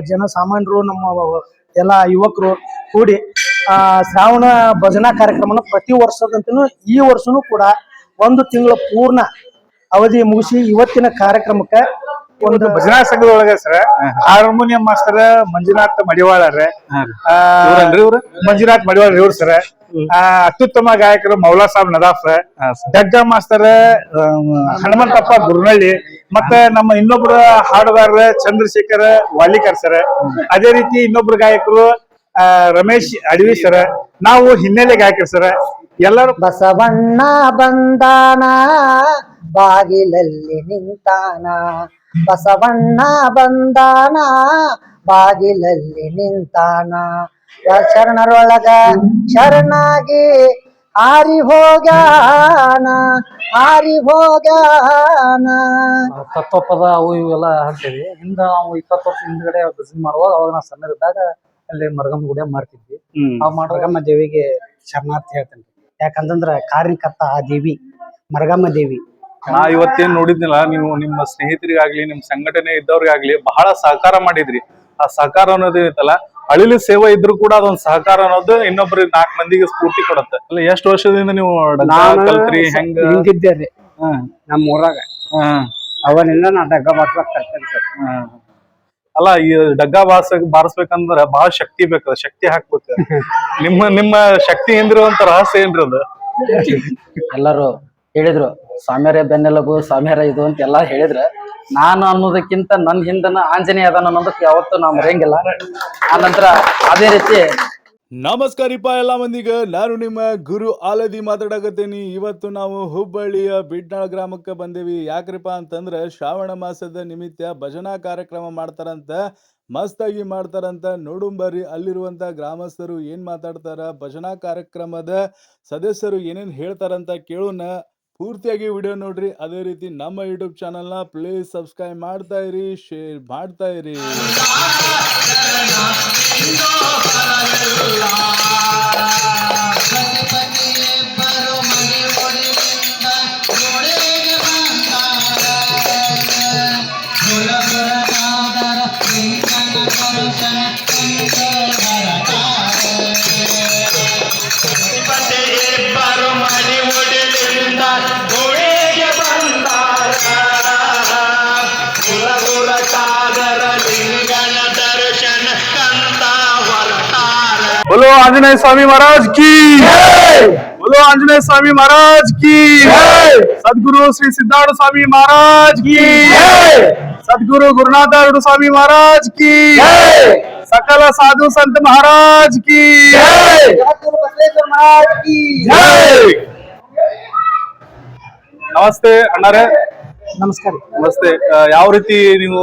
ಜನ ಸಾಮಾನ್ಯರು, ನಮ್ಮ ಎಲ್ಲ ಯುವಕರು ಕೂಡಿ, ಆ, ಶ್ರಾವಣ ಭಜನಾ ಕಾರ್ಯಕ್ರಮನ ಪ್ರತಿ ವರ್ಷದಂತೂ ಈ ವರ್ಷನೂ ಕೂಡ ಒಂದು ತಿಂಗಳ ಪೂರ್ಣ ಅವಧಿ ಮುಗಿಸಿ ಇವತ್ತಿನ ಕಾರ್ಯಕ್ರಮಕ್ಕೆ ಒಂದು ಭಜನಾ ಸಂಘದೊಳಗ ಸರ್ ಹಾರ್ಮೋನಿಯಂ ಮಾಸ್ಟರ್ ಮಂಜುನಾಥ್ ಮಡಿವಾಳರ ಮಂಜುನಾಥ್ ಮಡಿವಾಳ ಇವ್ರು ಸರ್. ಅತ್ಯುತ್ತಮ ಗಾಯಕರು ಮೌಲಾ ಸಾಬ್ ನದಾಫ್ ಡಗ್ಗ ಮಾಸ್ತರ್ ಹನುಮಂತಪ್ಪ ಗುರುನಳ್ಳಿ ಮತ್ತೆ ನಮ್ಮ ಇನ್ನೊಬ್ರು ಹಾಡುಗಾರ ಚಂದ್ರಶೇಖರ್ ವಾಲಿಕರ್ ಸರ್. ಅದೇ ರೀತಿ ಇನ್ನೊಬ್ರು ಗಾಯಕರು ಆ, ರಮೇಶ್ ಅಡವಿ ಸರ್. ನಾವು ಹಿನ್ನೆಲೆ ಗಾಯಕರು ಸರ್. ಎಲ್ಲರೂ ಬಸವಣ್ಣ ಬಂದಾನ ಬಾಗಿಲಲ್ಲಿ ನಿಂತಾನ ಬಸವಣ್ಣ ಬಂದಾನ ಬಾಗಿಲಲ್ಲಿ ನಿಂತಾನ. ಯ- ಶರಣರೊಳಗ ಶರಣಾಗಿ ಹಾರಿ ಹೋಗ್ಯಾನ ಹಾರಿ ಹೋಗ್ಯಾನ. ತತ್ವಪದ ಅವು ಇವೆಲ್ಲ ಹೇಳ್ತೀವಿ ಹಿಂದ ನಾವು ಇಪ್ಪತ್ತು ವರ್ಷ ಹಿಂದ್ಗಡೆ ಬಿಸಿ ಮಾಡುವಾಗ ಅವಾಗ ನಾವು ಸಣ್ಣದಿದ್ದಾಗ ಅಲ್ಲಿ ಮರಗಮ್ಮ ಗುಡಿಯ ಮಾಡ್ತಿದ್ವಿ. ಆ ಮರಗಮ್ಮ ದೇವಿಗೆ ಶರಣಾರ್ಥಿ ಹೇಳ್ತೇನೆ. ಯಾಕಂತಂದ್ರ ಕಾರ್ಯಕರ್ತ ಆ ದೇವಿ ಮರಗಮ್ಮ ದೇವಿ. ನಾ ಇವತ್ತೇನ್ ನೋಡಿದ್ನಲ್ಲ ನೀವು ನಿಮ್ಮ ಸ್ನೇಹಿತರಿಗಾಗ್ಲಿ ನಿಮ್ ಸಂಘಟನೆ ಇದ್ದವ್ರಿಗಾಗ್ಲಿ ಬಹಳ ಸಹಕಾರ ಮಾಡಿದ್ರಿ. ಆ ಸಹಕಾರ ಅನ್ನೋದು ಏನೈತಲ್ಲ ಅಳಿಲಿ ಸೇವೆ ಇದ್ರು ಕೂಡ ಅದೊಂದ್ ಸಹಕಾರ ಅನ್ನೋದು ಇನ್ನೊಬ್ರಿಗೆ ನಾಲ್ಕ್ ಮಂದಿಗೆ ಸ್ಫೂರ್ತಿ ಕೊಡತ್ತೆ. ಅಲ್ಲ ಎಷ್ಟು ವರ್ಷದಿಂದ ನೀವು ಕಲ್ತ್ರಿ ಹೆಂಗ? ಹಿಂಗಿದ್ದೆ ರೀ. ನಮ್ಮ ಊರಾಗ. ಅವನಿಂದ ನಾ ಡಗ್ಗ ಬಾರ್ಸ್ಬೇಕು ಕಲ್ತೇನೆ ಸರ್. ಅಲ್ಲ ಈ ಡಗ್ಗ ಬಾರ್ಸ ಬಾರಿಸ್ಬೇಕಂದ್ರ ಬಹಳ ಶಕ್ತಿ ಬೇಕು ಶಕ್ತಿ ಹಾಕ್ಬೇಕು. ನಿಮ್ಮ ನಿಮ್ಮ ಶಕ್ತಿ ಏನ್ರಿರುವಂತ ರಹಸ್ಯ ಏನ್ರಿ ಅದು? ಎಲ್ಲರೂ ಹೇಳಿದ್ರು, ಸ್ವಾಮ್ಯಾರ ಬೆನ್ನೆಲುಬು, ಸ್ವಾಮ್ಯಾರ ಇದು ಅಂತ ಎಲ್ಲಾ ಹೇಳಿದ್ರ. ನಾನು ಅನ್ನೋದಕ್ಕಿಂತ ನನ್ ಹಿಂದನ ಆಂಜನೇಯ ಅದಾನ ಅನ್ನೋದಕ್ಕೆ ಯಾವತ್ತು ನಾವು ಮರೆಯಂಗಿಲ್ಲ. ನಂತರ ಅದೇ ರೀತಿ ನಮಸ್ಕಾರಿಪ್ಪ ಎಲ್ಲ ಮಂದಿಗ. ನಾನು ನಿಮ್ಮ ಗುರು ಆಲದಿ ಮಾತಾಡಕತ್ತೀನಿ. ಇವತ್ತು ನಾವು ಹುಬ್ಬಳ್ಳಿಯ ಬಿಡ್ನಾಳ್ ಗ್ರಾಮಕ್ಕೆ ಬಂದೇವಿ. ಯಾಕ್ರಿಪ್ಪ ಅಂತಂದ್ರೆ ಶ್ರಾವಣ ಮಾಸದ ನಿಮಿತ್ತ ಭಜನಾ ಕಾರ್ಯಕ್ರಮ ಮಾಡ್ತಾರಂತ, ಮಸ್ತಾಗಿ ಮಾಡ್ತಾರಂತ ನೋಡುಂಬರಿ ಅಲ್ಲಿರುವಂತ ಗ್ರಾಮಸ್ಥರು ಏನ್ ಮಾತಾಡ್ತಾರ? ಭಜನಾ ಕಾರ್ಯಕ್ರಮದ ಸದಸ್ಯರು ಏನೇನ್ ಹೇಳ್ತಾರಂತ ಕೇಳೋಣ. ಪೂರ್ತಿಯಾಗಿ ವಿಡಿಯೋ ನೋಡ್ರಿ. ಅದೇ ರೀತಿ ನಮ್ಮ ಯೂಟ್ಯೂಬ್ ಚಾನಲ್ನ ಪ್ಲೀಸ್ ಸಬ್ಸ್ಕ್ರೈಬ್ ಮಾಡ್ತಾ ಇರಿ ಶೇರ್ ಮಾಡ್ತಾ ಇರಿ. બોલો આંજનેય સ્વામી મહારાજ કી બોલો આંજનેય સ્વામી મહારાજ કી સદગુરુ શ્રી સિદ્ધાર્થ સ્વામી મહારાજ કી સદગુરુ महाराज की મહારાજ કી સકલ महाराज की महाराज की ನಮಸ್ತೆ ಅಣ್ಣರೇ ನಮಸ್ಕಾರ ನಮಸ್ತೆ ಯಾವ ರೀತಿ ನೀವು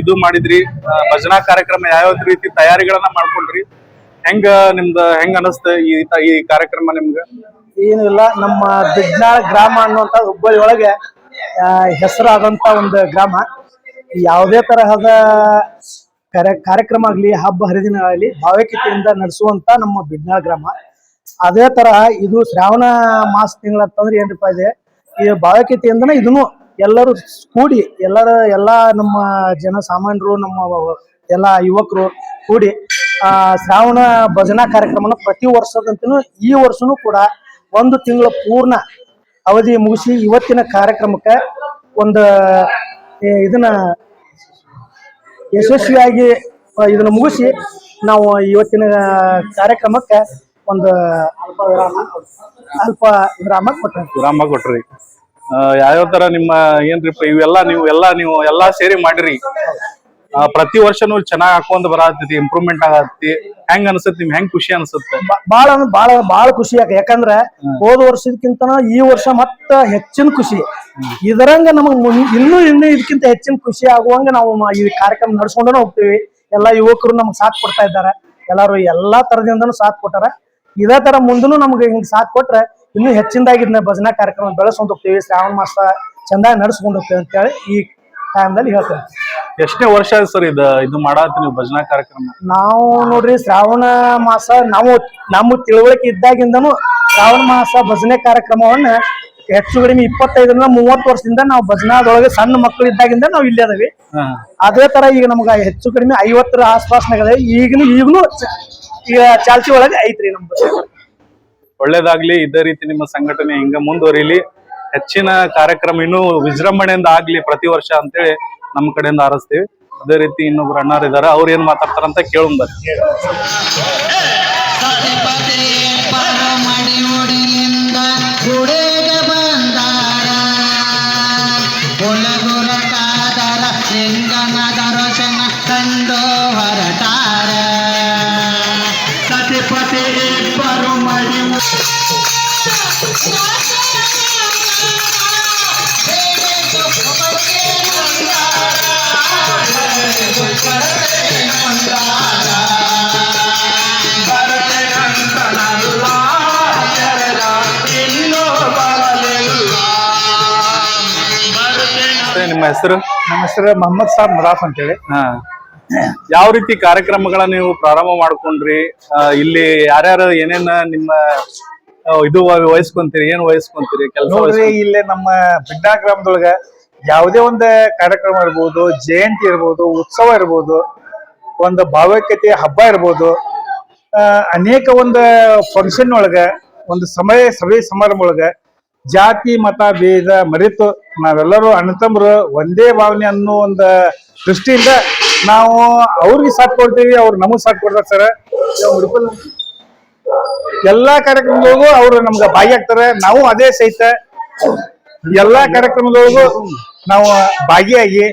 ಇದು ಮಾಡಿದ್ರಿ ಭಜನಾ ಕಾರ್ಯಕ್ರಮ ಯಾವ ರೀತಿ ತಯಾರಿಗಳನ್ನ ಮಾಡ್ಕೊಂಡ್ರಿ ಹೆಂಗ ನಿಮ್ದ, ಹೆಂಗ ಅನಸ್ತ ಈ ಈ ಕಾರ್ಯಕ್ರಮ ನಿಮ್ಗ? ಏನಿಲ್ಲ, ನಮ್ಮ ಬಿಡ್ನಾಳ್ ಗ್ರಾಮ ಅನ್ನುವಂತ ಹುಬ್ಬಳ್ಳಿ ಒಳಗೆ ಹೆಸರಾದಂತ ಒಂದು ಗ್ರಾಮ. ಯಾವುದೇ ತರಹದ ಕಾರ್ಯ, ಕಾರ್ಯಕ್ರಮ ಆಗಲಿ, ಹಬ್ಬ, ಹರಿದಿನ ಆಗಲಿ, ಭಾವೈಕ್ಯತೆಯಿಂದ ನಡೆಸುವಂತ ನಮ್ಮ ಬಿಡ್ನಾಳ್ ಗ್ರಾಮ. ಅದೇ ತರಹ ಇದು ಶ್ರಾವಣ ಮಾಸ ತಿಂಗಳ ತಂದ್ರೆ ಏನಪ್ಪ ಇದೆ, ಈ ಭಾವೈಕ್ಯತೆಯಿಂದನೇ ಇದನ್ನು ಎಲ್ಲರೂ ಕೂಡಿ, ಎಲ್ಲರ, ಎಲ್ಲ ನಮ್ಮ ಜನ ಸಾಮಾನ್ಯರು, ನಮ್ಮ ಎಲ್ಲ ಯುವಕರು ಕೂಡಿ ಆ, ಶ್ರಾವಣ ಭಜನಾ ಕಾರ್ಯಕ್ರಮನ ಪ್ರತಿ ವರ್ಷದಂತೂ ಈ ವರ್ಷನೂ ಕೂಡ ಒಂದು ತಿಂಗಳ ಪೂರ್ಣ ಅವಧಿ ಮುಗಿಸಿ ಇವತ್ತಿನ ಕಾರ್ಯಕ್ರಮಕ್ಕೆ ಒಂದು ಇದನ್ನ ಯಶಸ್ವಿಯಾಗಿ ಇದನ್ನ ಮುಗಿಸಿ ನಾವು ಇವತ್ತಿನ ಕಾರ್ಯಕ್ರಮಕ್ಕೆ ಒಂದು ಅಲ್ಪ ವಿರಾಮ ಅಲ್ಪ ವಿರಾಮ ಕೊಟ್ಟೆ ವಿರಾಮ ಕೊಟ್ರಿ ಯಾವ್ಯಾವ ತರ ನಿಮ್ಮ ಏನ್ರಿಪ್ಪ, ಇವೆಲ್ಲ ನೀವು, ಎಲ್ಲಾ ನೀವು, ಎಲ್ಲಾ ಸೇರಿ ಮಾಡಿರಿ. ಪ್ರತಿ ವರ್ಷನೂ ಚೆನ್ನಾಗ್ ಹಾಕೊಂಡ್ ಬರತೈತಿ ಇಂಪ್ರೂವ್ಮೆಂಟ್ ಆಗತ್ತಿ ಹೆಂಗ್ ಅನ್ಸತ್ ನಿಮ್ ಹೆಂಗ್ ಖುಷಿ ಅನ್ಸುತ್ತೆ ಬಾಳ ಅಂದ್ರೆ ಬಾಳ ಬಾಳ ಖುಷಿ ಯಾಕೆ ಯಾಕಂದ್ರೆ ಹೋದ ವರ್ಷದಕ್ಕಿಂತ ಈ ವರ್ಷ ಮತ್ತ ಹೆಚ್ಚಿನ ಖುಷಿ. ಇದರಂಗ ನಮಗ್ ಇನ್ನೂ ಇನ್ನೂ ಇದಕ್ಕಿಂತ ಹೆಚ್ಚಿನ ಖುಷಿ ಆಗುವಂಗ ನಾವು ಈ ಕಾರ್ಯಕ್ರಮ ನಡ್ಸ್ಕೊಂಡನ ಹೋಗ್ತೀವಿ. ಎಲ್ಲಾ ಯುವಕರು ನಮ್ಗೆ ಸಾಥ್ ಕೊಡ್ತಾ ಇದ್ದಾರೆ. ಎಲ್ಲಾರು ಎಲ್ಲಾ ತರದಿಂದನೂ ಸಾಥ್ ಕೊಟ್ಟಾರ. ಇದೇ ತರ ಮುಂದೂ ನಮ್ಗೆ ಹಿಂಗ್ ಸಾಥ್ ಕೊಟ್ರೆ ಇನ್ನೂ ಹೆಚ್ಚಿನದಾಗಿ ಇದನ್ನ ಭಜನಾ ಕಾರ್ಯಕ್ರಮ ಬೆಳೆಸ್ಕೊಂಡ್ ಹೋಗ್ತೀವಿ. ಶ್ರಾವಣ ಮಾಸ ಚಂದಾಗಿ ನಡ್ಸ್ಕೊಂಡ್ ಅಂತ ಅಂತೇಳಿ ಈ ಟೈಮ್ದಲ್ಲಿ ಹೇಳ್ತೇವೆ ಎಷ್ಟನೇ ವರ್ಷ ಆಯ್ತು ಸರ್ ಇದು ಇದು ಮಾಡಾತ ನೀವು ಭಜನಾ ಕಾರ್ಯಕ್ರಮ? ನಾವು ನೋಡ್ರಿ ಶ್ರಾವಣ ಮಾಸ ನಾವು ನಮ್ಮ ತಿಳುವಳಿಕೆ ಇದ್ದಾಗಿಂದನು ಶ್ರಾವಣ ಮಾಸ ಭಜನೆ ಕಾರ್ಯಕ್ರಮವನ್ನ ಹೆಚ್ಚು ಕಡಿಮೆ ಇಪ್ಪತ್ತೈದರಿಂದ ಮೂವತ್ತು ವರ್ಷದಿಂದ ನಾವು ಭಜನಾದೊಳಗೆ ಸಣ್ಣ ಮಕ್ಕಳು ಇದ್ದಾಗಿಂದ ನಾವು ಇಲ್ಲಿ ಅದವಿ. ಅದೇ ತರ ಈಗ ನಮ್ಗ ಹೆಚ್ಚು ಕಡಿಮೆ ಐವತ್ತರ ಆಸ್ಪಾಸ್ನಾಗ ಈಗಲೂ ಈಗಲೂ ಈಗ ಚಾಲ್ತಿ ಒಳಗೆ ಐತ್ರಿ ನಮ್ಮ ಭಜನೆ. ಒಳ್ಳೇದಾಗ್ಲಿ ಇದೇ ರೀತಿ ನಿಮ್ಮ ಸಂಘಟನೆ ಹಿಂಗ ಮುಂದುವರಿಲಿ. ಹೆಚ್ಚಿನ ಕಾರ್ಯಕ್ರಮ ಇನ್ನೂ ವಿಜೃಂಭಣೆಯಿಂದ ಆಗ್ಲಿ ಪ್ರತಿ ವರ್ಷ ಅಂತೇಳಿ ನಮ್ಮ ಕಡೆಯಿಂದ ಆರಿಸ್ತೀವಿ. ಅದೇ ರೀತಿ ಇನ್ನೊಬ್ರು ಅಣ್ಣಾರು ಇದಾರೆ, ಅವ್ರು ಏನ್ ಮಾತಾಡ್ತಾರಂತ ಕೇಳೋಣ ಹೆಸರು? ನಮ್ಮ ಹೆಸರು ಮೊಹಮ್ಮದ್ ಸಾಬ್ ಅಂತ ಅಂತೇಳಿ. ಹಾ. ಯಾವ ರೀತಿ ಕಾರ್ಯಕ್ರಮಗಳ ನೀವು ಪ್ರಾರಂಭ ಮಾಡ್ಕೊಂಡ್ರಿ? ಆ, ಇಲ್ಲಿ ಯಾರ್ಯಾರು ಏನೇನ ನಿಮ್ಮ ಆ, ಇದು ವಹಿಸ್ಕೊಂತೀರಿ ಏನ್ ವಹಿಸ್ಕೊಂತೀರಿ ಕೆಲಸ ನೋಡ್ರಿ ಇಲ್ಲೇ ನಮ್ಮ ಬಿಡ್ಡಾ ಗ್ರಾಮದೊಳಗ ಯಾವುದೇ ಒಂದು ಕಾರ್ಯಕ್ರಮ ಇರ್ಬೋದು ಜಯಂತಿ ಇರ್ಬೋದು ಉತ್ಸವ ಇರ್ಬೋದು ಒಂದು ಭಾವೈಕ್ಯತೆ ಹಬ್ಬ ಇರ್ಬೋದು ಆ, ಅನೇಕ ಒಂದು ಫಂಕ್ಷನ್ ಒಳಗ ಒಂದು ಸಮಯ ಸಭೆ ಸಮಾರಂಭ ಒಳಗ ಜಾತಿ ಮತ ಭೇದ ಮರೆತು ನಾವೆಲ್ಲರೂ ಅಣ್ಣತಮ್ಮರು ಒಂದೇ ಭಾವನೆ ಅನ್ನೋ ಒಂದು ದೃಷ್ಟಿಯಿಂದ ನಾವು ಅವ್ರಿಗೆ ಸಾಥ್ ಕೊಡ್ತೀವಿ ಅವ್ರು ನಮಗ್ ಸಾಥ್ ಕೊಡ್ತಾರೆ ಸರ್. ಎಲ್ಲಾ ಕಾರ್ಯಕ್ರಮದೊಳಗೂ ಅವ್ರು ನಮ್ಗೆ ಭಾಗಿಯಾಗ್ತಾರೆ ನಾವು ಅದೇ ಸಹಿತ ಎಲ್ಲಾ ಕಾರ್ಯಕ್ರಮದೊಳಗೂ ನಾವು ಭಾಗಿಯಾಗಿ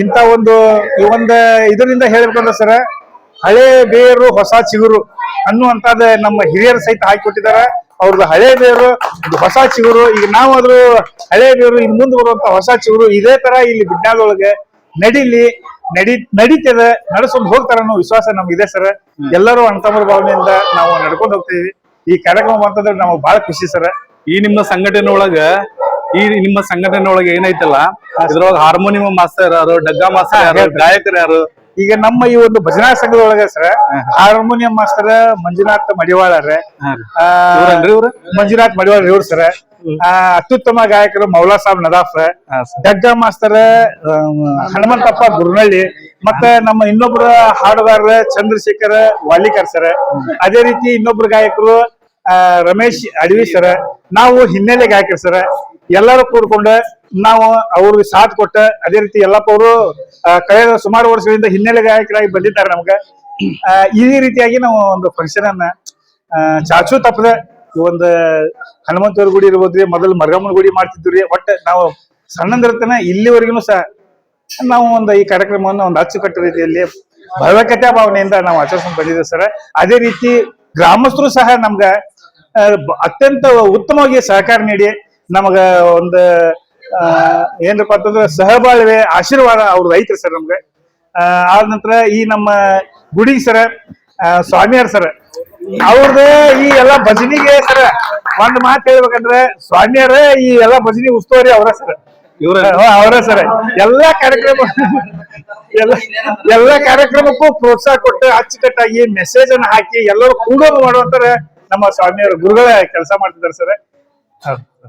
ಇಂಥ ಒಂದು ಈ ಒಂದು ಇದರಿಂದ ಹೇಳ್ಬೇಕಂದ್ರೆ ಸರ ಹಳೆ ಬೇರು ಹೊಸ ಚಿಗುರು ಅನ್ನುವಂಥದ್ದು ನಮ್ಮ ಹಿರಿಯರು ಸಹಿತ ಹಾಕಿಕೊಟ್ಟಿದ್ದಾರೆ ಅವ್ರದ್ದು ಹಳೆ ಬೇರು ಹೊಸ ಚಿಗುರು. ಈಗ ನಾವಾದ್ರೂ ಹಳೆ ಬೇರು ಇನ್ ಮುಂದೆ ಬರುವಂತ ಹೊಸ ಚಿಗುರು ಇದೇ ತರ ಇಲ್ಲಿ ಬಿಡ್ನಾದೊಳಗೆ ನಡಿಲಿ ನಡಿ ನಡೀತದೆ ನಡೆಸ್ಕೊಂಡು ಹೋಗ್ತಾರ ಅನ್ನೋ ವಿಶ್ವಾಸ ನಮ್ಗಿದೆ ಸರ್. ಎಲ್ಲರೂ ಅಣ್ತಮ್ಮರ ಭಾವನೆಯಿಂದ ನಾವು ನಡ್ಕೊಂಡು ಹೋಗ್ತೀವಿ ಈ ಕಾರ್ಯಕ್ರಮ ಅಂತಂದ್ರೆ ನಮಗೆ ಬಹಳ ಖುಷಿ ಸರ್. ಈ ನಿಮ್ಮ ಸಂಘಟನೆ ಒಳಗ ಈ ನಿಮ್ಮ ಸಂಘಟನೆ ಒಳಗೆ ಏನೈತಲ್ಲ ಇದ್ರೊಳಗ ಹಾರ್ಮೋನಿಯಂ ಮಾಸ್ತರ್ ಯಾರು ಡಗ್ಗಾ ಮಾಸ್ತರ್ ಯಾರು ಗಾಯಕರು ಯಾರು? ಈಗ ನಮ್ಮ ಈ ಒಂದು ಭಜನಾ ಸಂಘದೊಳಗ ಸರ್ ಹಾರ್ಮೋನಿಯಂ ಮಾಸ್ಟರ್ ಮಂಜುನಾಥ್ ಮಡಿವಾಳರ ಮಂಜುನಾಥ್ ಮಡಿವಾಳ ಇವ್ರು ಸರ್. ಅತ್ಯುತ್ತಮ ಗಾಯಕರು ಮೌಲಾ ಸಾಬ್ ನದಾಫ್ ಡಗ್ಗ ಮಾಸ್ತರ್ ಹನುಮಂತಪ್ಪ ಗುರುನಳ್ಳಿ ಮತ್ತೆ ನಮ್ಮ ಇನ್ನೊಬ್ರು ಹಾಡುಗಾರರ ಚಂದ್ರಶೇಖರ್ ವಾಲಿಕರ್ ಸರ್. ಅದೇ ರೀತಿ ಇನ್ನೊಬ್ರು ಗಾಯಕರು ರಮೇಶ್ ಅಡವಿ ಸರ್. ನಾವು ಹಿನ್ನೆಲೆ ಗಾಯಕರು ಸರ್. ಎಲ್ಲರೂ ಕೂಡ್ಕೊಂಡು ನಾವು ಅವ್ರಿಗೆ ಸಾಥ್ ಕೊಟ್ಟ ಅದೇ ರೀತಿ ಎಲ್ಲಪ್ಪ ಅವರು ಕಳೆದ ಸುಮಾರು ವರ್ಷಗಳಿಂದ ಹಿನ್ನೆಲೆ ಗಾಯಕರಾಗಿ ಬಂದಿದ್ದಾರೆ ನಮ್ಗೆ. ಈ ರೀತಿಯಾಗಿ ನಾವು ಒಂದು ಫಂಕ್ಷನ್ ಅನ್ನ ಚಾಚು ತಪ್ಪದ ಒಂದು ಹನುಮಂತವ್ರ ಗುಡಿ ಇರ್ಬೋದ್ರಿ ಮೊದಲು ಮರಗಮ್ಮನ ಗುಡಿ ಮಾಡ್ತಿದ್ವಿ ಒಟ್ಟ ನಾವು ಸಣ್ಣಂದಿರ್ತನ ಇಲ್ಲಿವರೆಗೂ ಸಹ ನಾವು ಒಂದು ಈ ಕಾರ್ಯಕ್ರಮವನ್ನು ಒಂದು ಅಚ್ಚುಕಟ್ಟು ರೀತಿಯಲ್ಲಿ ಭವ್ಯಕತೆ ಭಾವನೆಯಿಂದ ನಾವು ಆಚರಿಸ್ಕೊಂಡು ಬಂದಿದ್ದೇವೆ ಸರ್. ಅದೇ ರೀತಿ ಗ್ರಾಮಸ್ಥರು ಸಹ ನಮ್ಗ ಅತ್ಯಂತ ಉತ್ತಮವಾಗಿ ಸಹಕಾರ ನೀಡಿ ನಮಗ ಒಂದು ಆ, ಏನ್ರಪ್ಪ ಅಂತಂದ್ರೆ ಸಹಬಾಳ್ವೆ ಆಶೀರ್ವಾದ ಅವ್ರದ್ದು ಐತ್ರಿ ಸರ್ ನಮ್ಗೆ. ಆದ ನಂತರ ಈ ನಮ್ಮ ಗುಡಿ ಸರ ಸ್ವಾಮಿಯರ್ ಸರ್ ಅವ್ರದ್ದು ಈ ಎಲ್ಲಾ ಭಜನಿಗೆ ಸರ್ ಒಂದ್ ಮಾತು ಹೇಳ್ಬೇಕಂದ್ರೆ ಸ್ವಾಮಿಯರ ಈ ಎಲ್ಲಾ ಭಜನಿ ಉಸ್ತುವಾರಿ ಅವರ ಸರ್. ಇವ್ರ? ಅವರ ಸರ್. ಎಲ್ಲಾ ಕಾರ್ಯಕ್ರಮ ಎಲ್ಲ ಎಲ್ಲಾ ಕಾರ್ಯಕ್ರಮಕ್ಕೂ ಪ್ರೋತ್ಸಾಹ ಕೊಟ್ಟು ಅಚ್ಚುಕಟ್ಟಾಗಿ ಮೆಸೇಜ್ ಅನ್ನ ಹಾಕಿ ಎಲ್ಲರೂ ಕೂಡ ಮಾಡುವಂತಾರೆ ನಮ್ಮ ಸ್ವಾಮಿಯವರು. ಗುರುಗಳ ಕೆಲಸ ಮಾಡ್ತಿದ್ದಾರೆ ಸರ್.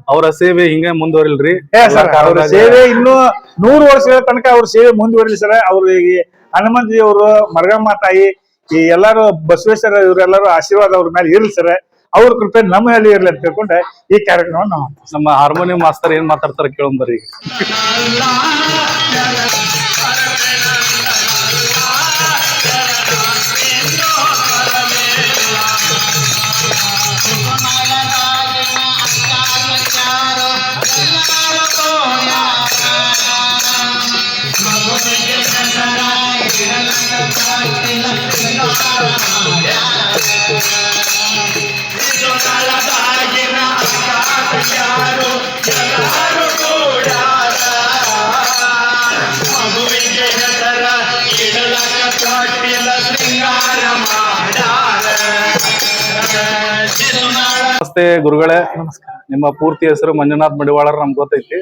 ಅವರ ಸೇವೆ ಹಿಂಗೆ ಮುಂದುವರಿಲ್ರಿ? ಏ ಸರ್ ಅವ್ರ ಸೇವೆ ಇನ್ನು ನೂರು ವರ್ಷಗಳ ತನಕ ಅವ್ರ ಸೇವೆ ಮುಂದುವರಿಲಿ ಸರ್. ಅವ್ರಿಗೆ ಹನುಮಂತಿ ಅವರು ಮರಗಮ್ಮ ತಾಯಿ ಈ ಎಲ್ಲಾರು ಬಸವೇಶ್ವರ ಇವರೆಲ್ಲರೂ ಆಶೀರ್ವಾದ ಅವ್ರ ಮೇಲೆ ಇರ್ಲಿ ಸರ್. ಅವ್ರ ಕೃಪೆ ನಮ್ಮ ಮೇಲೆ ಇರ್ಲಿ ಅಂತ ತಿಳ್ಕೊಂಡೆ ಈ ಕಾರ್ಯಕ್ರಮ ನಮ್ಮ ಹಾರ್ಮೋನಿಯಂ ಮಾಸ್ತರ್ ಏನ್ ಮಾತಾಡ್ತಾರೆ ಕೇಳೋಣ ಬರ್ರಿ ನಮಸ್ತೆ ಗುರುಗಳೇ ನಿಮ್ಮ ಪೂರ್ತಿ ಹೆಸರು ಮಂಜುನಾಥ್ ಮಡಿವಾಳರ್ ನಮ್ಗೆ ಗೊತ್ತೈತಿ.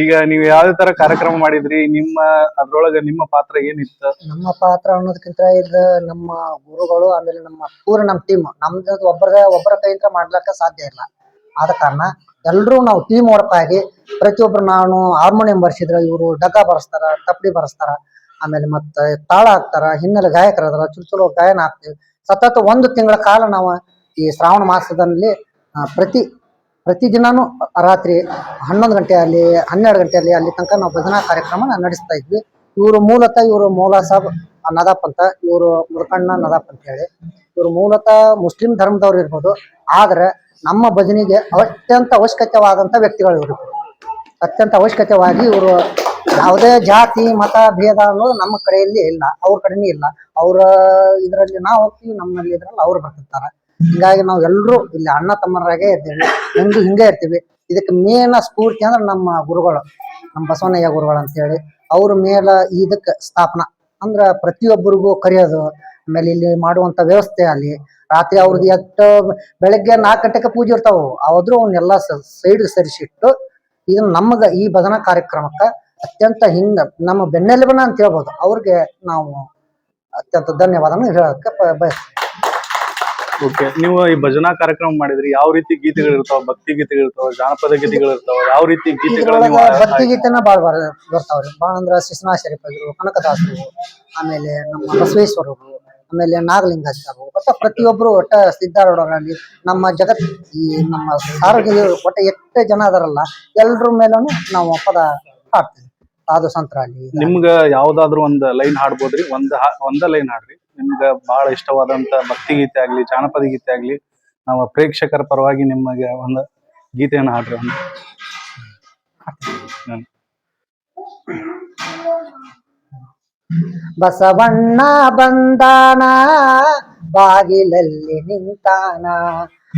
ಈಗ ನೀವು ಯಾವ್ದೇ ತರ ಕಾರ್ಯಕ್ರಮ ಮಾಡಿದ್ರಿ ನಿಮ್ಮ ಅದ್ರೊಳಗೆ ನಿಮ್ಮ ಪಾತ್ರ ಏನಿತ್ತು? ನಮ್ಮ ಪಾತ್ರ ಅನ್ನೋದಕ್ಕಿಂತ ಇದು ನಮ್ಮ ಗುರುಗಳು ಆಮೇಲೆ ನಮ್ಮ ಪೂರ ನಮ್ಮ ಟೀಮ್ ನಮ್ದು ಒಬ್ಬರ ಒಬ್ಬರ ಕೈಯಿಂದ ಮಾಡ್ಲಕ್ಕ ಸಾಧ್ಯ ಇಲ್ಲ. ಆದ ಕಾರಣ ಎಲ್ಲರೂ ನಾವು ಟೀಮ್ ವರ್ಕ್ ಆಗಿ ಪ್ರತಿಯೊಬ್ರು ನಾನು ಹಾರ್ಮೋನಿಯಂ ಬರ್ಸಿದ್ರ ಇವರು ಡಗ್ಗ ಬರ್ಸ್ತಾರ ತಪ್ಪಡಿ ಬರ್ಸ್ತಾರ ಆಮೇಲೆ ಮತ್ತೆ ತಾಳ ಹಾಕ್ತಾರ ಹಿನ್ನೆಲೆ ಗಾಯಕರ ಚುರು ಚಲೋ ಗಾಯನ ಹಾಕ್ತೇವೆ. ಸತತ ಒಂದು ತಿಂಗಳ ಕಾಲ ನಾವು ಈ ಶ್ರಾವಣ ಮಾಸದಲ್ಲಿ ಆ, ಪ್ರತಿ ಪ್ರತಿದಿನಾನು ರಾತ್ರಿ ಹನ್ನೊಂದು ಗಂಟೆ ಅಲ್ಲಿ ಹನ್ನೆರಡು ಗಂಟೆ ಅಲ್ಲಿ ಅಲ್ಲಿ ತನಕ ನಾವು ಭಜನಾ ಕಾರ್ಯಕ್ರಮ ನಡೆಸ್ತಾ ಇದ್ವಿ. ಇವರು ಮೂಲತಃ ಇವರು ಮೌಲಾ ಸಾಬ್ ನದಾಪ್ ಅಂತ, ಇವರು ಮುರುಕಣ್ಣ ನದಾಪ್ ಅಂತ ಹೇಳಿ. ಇವರು ಮೂಲತಃ ಮುಸ್ಲಿಂ ಧರ್ಮದವ್ರು ಇರ್ಬೋದು. ಆದ್ರೆ ನಮ್ಮ ಭಜನೆಗೆ ಅತ್ಯಂತ ಅವಶ್ಯಕತೆವಾದಂತ ವ್ಯಕ್ತಿಗಳು ಇವರು. ಅತ್ಯಂತ ಅವಶ್ಯಕತೆವಾಗಿ ಇವರು ಯಾವುದೇ ಜಾತಿ, ಮತ, ಭೇದ ಅನ್ನೋದು ನಮ್ಮ ಕಡೆಯಲ್ಲಿ ಇಲ್ಲ. ಅವ್ರ ಕಡೆನೇ ಇಲ್ಲ. ಅವರ ಇದರಲ್ಲಿ ನಾವು ಹೋಗ್ತೀವಿ, ನಮ್ಮಲ್ಲಿ ಇದ್ರಲ್ಲಿ ಅವ್ರು ಬರ್ತಿರ್ತಾರೆ. ಹಿಂಗಾಗಿ ನಾವು ಎಲ್ಲರೂ ಇಲ್ಲಿ ಅಣ್ಣ ತಮ್ಮರಾಗೆ ಇದ್ದೇವೆ ಎಂದು ಹಿಂಗೆ ಇರ್ತೀವಿ. ಇದಕ್ಕೆ ಮೇನ ಸ್ಫೂರ್ತಿ ಅಂದ್ರೆ ನಮ್ಮ ಗುರುಗಳು, ನಮ್ಮ ಬಸವಣ್ಣಯ್ಯ ಗುರುಗಳು ಅಂತೇಳಿ ಅವ್ರ ಮೇಲ ಇದಕ್ಕೆ ಸ್ಥಾಪನ. ಅಂದ್ರ ಪ್ರತಿಯೊಬ್ಬರಿಗೂ ಕರೆಯೋದು. ಆಮೇಲೆ ಇಲ್ಲಿ ಮಾಡುವಂತ ವ್ಯವಸ್ಥೆ ಅಲ್ಲಿ ರಾತ್ರಿ ಅವ್ರದ್ದು ಎಷ್ಟು ಬೆಳಗ್ಗೆ ನಾಲ್ಕು ಗಂಟೆಗೆ ಪೂಜೆ ಇರ್ತಾವ ಆದ್ರೂ ಅವನ್ನೆಲ್ಲ ಸೈಡ್ ಸರಿಸಿಟ್ಟು ಇದನ್ನ ನಮಗ ಈ ಭಜನಾ ಕಾರ್ಯಕ್ರಮಕ್ಕ ಅತ್ಯಂತ ಹಿಂದ ನಮ್ಮ ಬೆನ್ನೆಲುಬನ ಅಂತ ಹೇಳ್ಬೋದು. ಅವ್ರಿಗೆ ನಾವು ಅತ್ಯಂತ ಧನ್ಯವಾದ ಹೇಳಕ್ಕೆ ಬಯಸ್ತೀವಿ. ಓಕೆ ನೀವು ಈ ಭಜನಾ ಕಾರ್ಯಕ್ರಮ ಮಾಡಿದ್ರಿ ಯಾವ ರೀತಿ ಗೀತೆಗಳಿರ್ತಾವ ಭಕ್ತಿ ಗೀತೆಗಳಿರ್ತಾವ ಜಾನಪದ ಗೀತೆಗಳಿರ್ತಾವ ಯಾವ ರೀತಿ ಗೀತೆಗಳು ನೀವು ಭಕ್ತಿ ಗೀತೆನ ಬಾಳ್ ಬರ ಬರ್ತಾವ್ರಿ. ಬಾಳ ಅಂದ್ರ ಶಿಸ್ನಾ ಶರೀಫರು ಕನಕದಾಸರು ಆಮೇಲೆ ನಮ್ಮ ಬಸವೇಶ್ವರರು ಆಮೇಲೆ ನಾಗಲಿಂಗಾಚಾರ್ಯರು ಒಟ್ಟ ಪ್ರತಿಯೊಬ್ರು ಒಟ್ಟ ಸಿದ್ಧಾರೂಢರಲ್ಲಿ ನಮ್ಮ ಜಗತ್ ಈ ನಮ್ಮ ಸಾರ್ವಜನಿಕ ಒಟ್ಟ ಎಷ್ಟು ಜನ ಅದರಲ್ಲ ಎಲ್ರ ಮೇಲೂ ನಾವು ಪದ ಹಾಡ್ತೀವಿ. ಸಾಧು ಸಂತರಲ್ಲಿ ನಿಮ್ಗ ಯಾವ್ದಾದ್ರು ಒಂದ್ ಲೈನ್ ಹಾಡ್ಬೋದ್ರಿ? ಒಂದ್ ಹಾ- ಒಂದ ಲೈನ್ ಹಾಡ್ರಿ. ನಿಮ್ಗ ಬಹಳ ಇಷ್ಟವಾದಂತ ಭಕ್ತಿ ಗೀತೆ ಆಗ್ಲಿ, ಜಾನಪದ ಗೀತೆ ಆಗ್ಲಿ ನಾವು ಪ್ರೇಕ್ಷಕರ ಪರವಾಗಿ ನಿಮಗೆ ಒಂದು ಗೀತೆಯನ್ನು ಹಾಡ್ರಿ ಬಸವಣ್ಣ ಬಂದಾನ, ಬಾಗಿಲಲ್ಲಿ ನಿಂತಾನ.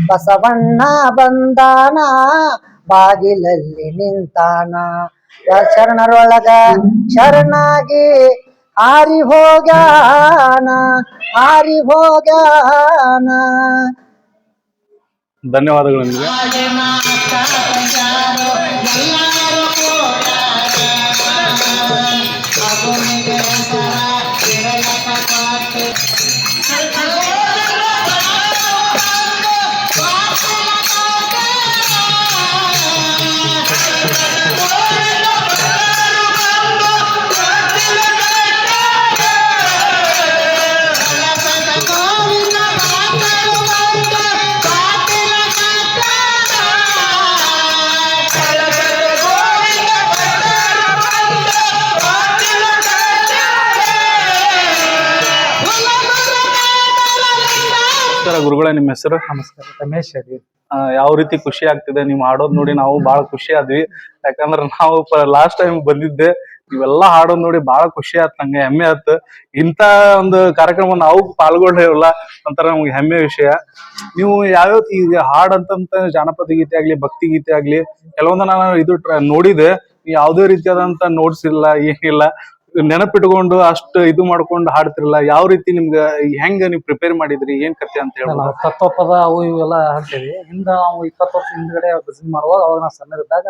ಬಸವಣ್ಣ ಬಂದಾನ, ಬಾಗಿಲಲ್ಲಿ ನಿಂತಾನ. ಶರಣರೊಳಗ ಶರಣಾಗಿ ಹಾರಿ ಹೋಗ್ಯಾನ ಹಾರಿ ಹೋಗ್ಯಾನ ಧನ್ಯವಾದಗಳು ನಿಮ್ಗೆ ನಿಮ್ಮ ಹೆಸರು? ನಮಸ್ಕಾರ ರಮೇಶ್ ಆ, ಯಾವ ರೀತಿ ಖುಷಿ ಆಗ್ತಿದೆ? ನೀವು ಹಾಡೋದ್ ನೋಡಿ ನಾವು ಬಹಳ ಖುಷಿ ಆದ್ವಿ. ಯಾಕಂದ್ರ ನಾವು ಲಾಸ್ಟ್ ಟೈಮ್ ಬಂದಿದ್ದೆ ಇವೆಲ್ಲ ಹಾಡೋದ್ ನೋಡಿ ಬಹಳ ಖುಷಿ ಆತ್ ನಂಗೆ ಹೆಮ್ಮೆ ಆಯ್ತು ಇಂತ ಒಂದು ಕಾರ್ಯಕ್ರಮ ನಾವು ಪಾಲ್ಗೊಂಡಿರಲ್ಲ ಒಂಥರ ನಮ್ಗೆ ಹೆಮ್ಮೆ ವಿಷಯ. ನೀವು ಯಾವ್ಯಾವ ಈಗ ಹಾಡ್ ಅಂತಂತ ಜಾನಪದ ಗೀತೆ ಆಗ್ಲಿ ಭಕ್ತಿ ಗೀತೆ ಆಗ್ಲಿ ಕೆಲವೊಂದು ನಾನು ಇದು ನೋಡಿದೆ. ಯಾವುದೇ ರೀತಿಯಾದಂತ ನೋಟ್ಸ್ ಇಲ್ಲ ಏನಿಲ್ಲ. ನೆನಪಿಟ್ಕೊಂಡು ಅಷ್ಟು ಇದು ಮಾಡ್ಕೊಂಡು ಹಾಡ್ತಿರಲ್ಲ ಯಾವ ರೀತಿ ನಿಮ್ಗೆ ಹೆಂಗ ನೀವು ಪ್ರಿಪೇರ್ ಮಾಡಿದ್ರಿ ಏನ್ ಕತೆ ಅಂತ ಹೇಳಿ ನಾವು ತತ್ವಪದ ಅವು ಇವೆಲ್ಲ ಹಾಡ್ತೀವಿ. ಹಿಂದ ನಾವು ಇಪ್ಪತ್ತು ವರ್ಷ ಹಿಂದ್ಗಡೆ ಬಿಸಿನ್ ಮಾಡುವಾಗ ಅವಾಗ ನಾವು ಸಣ್ಣದಿದ್ದಾಗ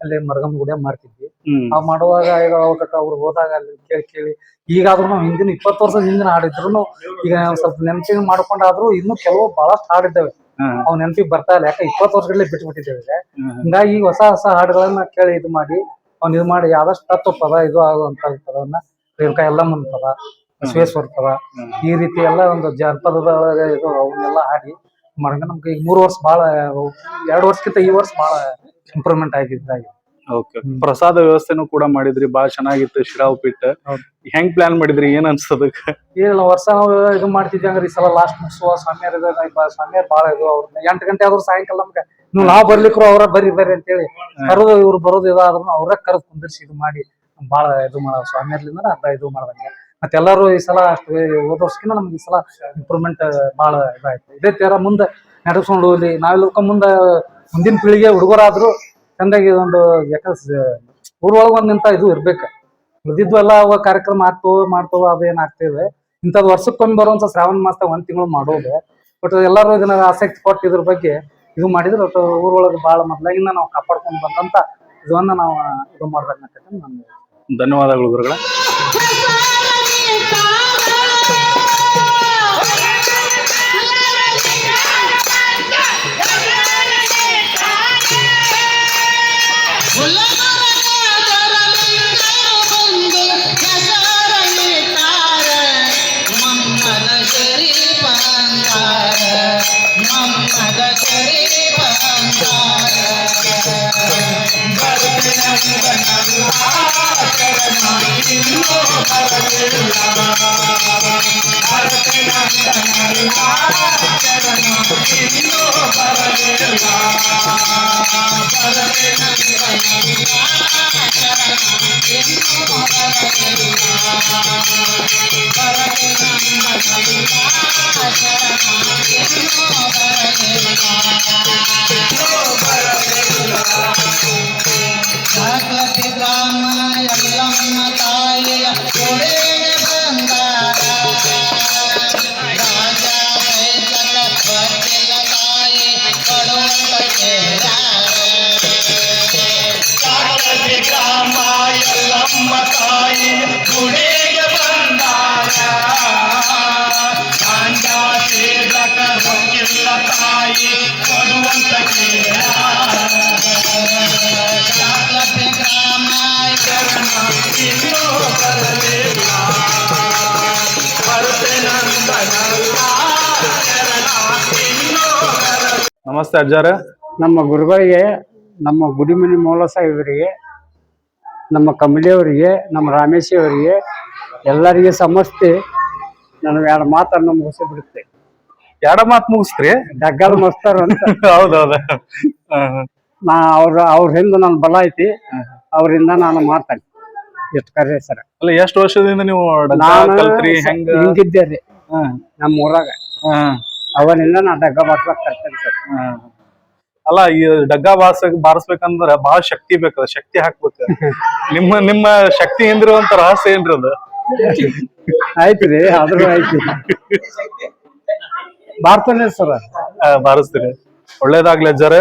ಅಲ್ಲಿ ಮರಗಮ್ಮ ಗುಡಿಯ ಮಾಡ್ತಿದ್ವಿ. ಆ ಮಾಡುವಾಗ ಈಗ ಅವಾಗ ಅವ್ರು ಹೋದಾಗ ಅಲ್ಲಿ ಕೇಳಿ ಕೇಳಿ ಈಗಾದ್ರೂ ನಾವು ಹಿಂದಿನ ಇಪ್ಪತ್ತು ವರ್ಷದ ಹಿಂದಿನ ಹಾಡಿದ್ರು ಈಗ ಸ್ವಲ್ಪ ನೆನಪಿಗೆ ಮಾಡ್ಕೊಂಡಾದ್ರೂ ಇನ್ನು ಕೆಲವು ಬಹಳಷ್ಟು ಹಾಡಿದ್ದೇವೆ. ಅವ್ನ ಅವ್ ನೆನಪಿಗೆ ಬರ್ತಾ ಇಲ್ಲ. ಯಾಕೆ ಇಪ್ಪತ್ತು ವರ್ಷಗಳೇ ಬಿಟ್ಟು ಬಿಟ್ಟಿದ್ದೇವೆ. ಹಿಂಗಾಗಿ ಈಗ ಹೊಸ ಹೊಸ ಹಾಡುಗಳನ್ನ ಕೇಳಿ ಇದು ಮಾಡಿ ಅವ್ನ ಇದು ಮಾಡಿ ಆದಷ್ಟು ತತ್ವ ಪದ ಇದು ಆಗುವಂತ ಪದವನ್ನ ರೇಣುಕಾ ಎಲ್ಲ ಪದ ಬಸವೇಶ್ವರ ಪದ. ಈ ರೀತಿ ಎಲ್ಲ ಒಂದು ಜಾನಪದದ ಇದು ಅವನ್ನೆಲ್ಲ ಹಾಡಿ ಮಾಡಂಗ ನಮ್ಗೆ ಈಗ ಮೂರು ವರ್ಷ ಬಹಳ ಎರಡು ವರ್ಷಕ್ಕಿಂತ ಈ ವರ್ಷ ಬಹಳ ಇಂಪ್ರೂವ್ಮೆಂಟ್ ಆಗಿದ್ದಾಗಿ ಓಕೆ ಪ್ರಸಾದ ವ್ಯವಸ್ಥೆನೂ ಕೂಡ ಮಾಡಿದ್ರಿ ಬಾಳ ಚೆನ್ನಾಗಿತ್ತು ಶಿರಾ ಉಪ್ಪಿಟ್ಟು. ಹೆಂಗ್ ಪ್ಲಾನ್ ಮಾಡಿದ್ರಿ ಏನ್ ಅನ್ಸದಕ್ ಏನಿಲ್ಲ ವರ್ಷ ನಾವು ಇದು ಮಾಡ್ತಿದ್ವಿ ಈ ಸಲ ಲಾಸ್ಟ್ ಮುಗಿಸುವ ಸ್ವಾಮಿಯರ್ ಸ್ವಾಮಿಯರ್ ಬಾಳ ಇದು ಅವ್ರನ್ನ ಎಂಟು ಗಂಟೆ ಆದ್ರೂ ಸಾಯಂಕಾಲ ನಮ್ಗೆ. ನೀವು ನಾವು ಬರ್ಲಿಕ್ರು ಅವ್ರ ಬರ್ರಿ ಬರ್ರಿ ಅಂತೇಳಿ. ಕರೆದು ಇವ್ರು ಬರೋದು ಇದಾದ್ರು ಅವ್ರ ಕರೆದು ಕುಂದಿರ್ಸಿ ಇದು ಮಾಡಿ ಬಾಳ ಇದು ಮಾಡ ಸ್ವಾಮಿಯರ್ಲಿಂದ ಅರ್ಧ ಇದು ಮಾಡ್ದಂಗೆ. ಮತ್ತೆ ಎಲ್ಲರೂ ಈ ಸಲ ಅಷ್ಟು ಹೋದ ವರ್ಷಕ್ಕಿಂತ ನಮ್ಗೆ ಈ ಸಲ ಇಂಪ್ರೂವ್ಮೆಂಟ್ ಬಾಳ ಇದಾಯ್ತು. ಇದೇ ತರ ಮುಂದೆ ನಡೆಸ್ಕೊಂಡು ಹೋಗ್ಲಿ. ನಾವೆಲ್ಲ ಮುಂದೆ ಮುಂದಿನ ಪೀಳಿಗೆ ಹುಡುಗರಾದ್ರು ಚಂದಾಗಿ ಒಂದು ಯಾಕಂದ್ರೆ ಊರೊಳಗೆ ಒಂದು ನಿಂತ ಇದು ಇರ್ಬೇಕು. ಉಳಿದಿದ್ವು ಎಲ್ಲ ಅವ ಕಾರ್ಯಕ್ರಮ ಆಗ್ತವ ಮಾಡ್ತವ ಅದೇನ್ ಆಗ್ತೇವೆ ಇಂಥದ್ದು ವರ್ಷಕ್ಕೊಮ್ಮೆ ಬರುವಂತ ಶ್ರಾವಣ ಮಾಸದಾಗ ಒಂದ್ ತಿಂಗಳು ಮಾಡೋದು. ಬಟ್ ಎಲ್ಲರೂ ಇದನ್ನ ಆಸಕ್ತಿ ಕೊಟ್ಟು ಇದ್ರ ಬಗ್ಗೆ ಇದು ಮಾಡಿದ್ರೆ. ಒಟ್ಟು ಊರೊಳಗೆ ಭಾಳ ಮೊದ್ಲಾಗಿಂದ ನಾವು ಕಾಪಾಡ್ಕೊಂಡು ಬಂದಂತ ಇದನ್ನ ನಾವು ಇದು ಮಾಡ್ಬೇಕಂತ ನಾನು ಧನ್ಯವಾದಗಳು ಗುರುಗಳ. ಜಾಗೃತಿ ಗ್ರಾಮ ಎಲ್ಲಮ್ಮ ತಾಯಿಯ ಕೊಡೆಯ ನಮಸ್ತೆ ಅಜ್ಜಾರ. ನಮ್ಮ ಗುರುಗಳಿಗೆ ನಮ್ಮ ಗುಡಿಮನಿ ಮೌಲ ಸಾಹೇಬರಿಗೆ ನಮ್ಮ ಕಮಲಿಯವರಿಗೆ ನಮ್ಮ ರಾಮೇಶಿ ಅವರಿಗೆ ಎಲ್ಲರಿಗೆ ಸಮಸ್ತೆ. ನಾನು ಎರಡು ಮಾತನ್ನು ಮುಗಿಸಿ ಬಿಡುತ್ತೆ ಎರಡ ಮಾತು ಮುಗಿಸ್ತ್ರಿ? ಡಗ್ಗಲ್ ಮಸ್ತಾರ ಅಂತ. ಹೌದೌದ ನಾ ಅವ್ರ ಅವ್ರ ಹಿಂದೆ ನನ್ನ ಬಲ ಐತಿ. ಅವರಿಂದ ನಾನು ಮಾತಾಡಿ ಎಷ್ಟು ಕರೆ ಸರ್? ಅಲ್ಲ ಎಷ್ಟ್ ವರ್ಷದಿಂದ ನೀವು ಡಗ್ಗ ನಾನು ಕಲ್ತ್ರಿ ಹೆಂಗ? ಹಿಂಗಿದ್ದೆ ರೀ. ಹ್ಮ್. ನಮ್ಮ ಊರಾಗ. ಅವನಿಂದ ನಾ ಡಗ್ಗ ಬಾರ್ಸ್ಲಕ್ ಕರ್ತೇನೆ ಸರ್. ಅಲ್ಲ ಈ ಡಗ್ಗ ಬಾರ್ಸ ಬಾರಿಸ್ಬೇಕಂದ್ರ ಬಹಳ ಶಕ್ತಿ ಬೇಕು ಶಕ್ತಿ ಹಾಕ್ಬೇಕು ನಿಮ್ಮ ನಿಮ್ಮ ಶಕ್ತಿ ಹಿಂದಿರುವಂತ ರಹಸ್ಯ ಏನ್ರಿ ಅದು? ಆಯ್ತು ರೀ ಆದ್ರೂ ಆಯ್ತು ಬಾರ್ತಾನೆ ಸರ್. ಆ, ಬಾರಿಸ್ತೀರಿ. ಒಳ್ಳೇದಾಗ್ಲಿ ಅಜ್ಜಾರ.